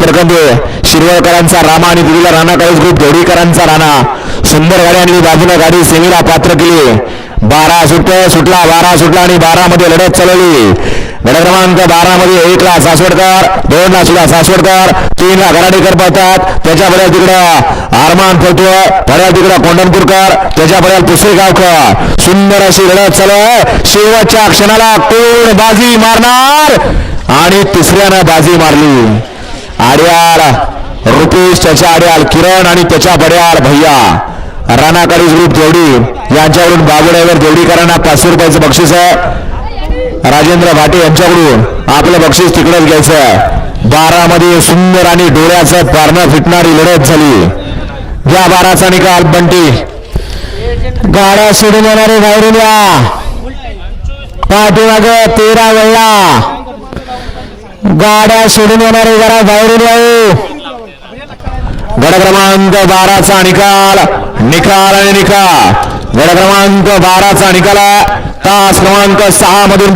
प्रकंदे शिरवळकरांचा रामा आणि गुरुला राणा काळीस ग्रुप जोडीकरांचा राणा. सुंदर गाडी आणि बाजूला गाडी सेमीला पात्र केली. बारा सुट सुटला बारा सुटला आणि बारा मध्ये लढत चालवली. गड क्रमांक बारा मध्ये एक ला सासवडकर दोन ला सुद्धा सासवडकर तीन ला घराडेकर पाहतात त्याच्या बऱ्याच तिकडं आरमान पळतोय बऱ्याच तिकडं कोंडणपूरकर त्याच्या बऱ्याच पुसेगावकर सुंदर अशी लढत चालव शेवटच्या क्षणाला कोण बाजी मारणार? आणि तिसऱ्यानं बाजी मारली. आड्याळ रुपेश त्याच्या आड्याल किरण आणि त्याच्या बड्याल भैया. राणाकाळी ग्रुप देवडी यांच्याकडून बाबुड्यावर देवडीकरांना पाचशे रुपयाचं बक्षीस आहे. राजेंद्र भाटे यांच्याकडून आपलं बक्षीस तिकडेच घ्यायचं बारामध्ये सुंदर आणि डोळ्याचं पारणं फिटणारी लढत झाली. या बाराचा निकाल बंटी. गाड्या सोडून येणारे बाहेरून पाठीमाग तेरा वेळा गाड्या सोडून येणारे जरा बाहेरून येऊ. गड क्रमांक बाराचा निकाल. निकाल आणि निकाल. गड क्रमांक बाराचा निकाल तास क्रमांक सहा मधून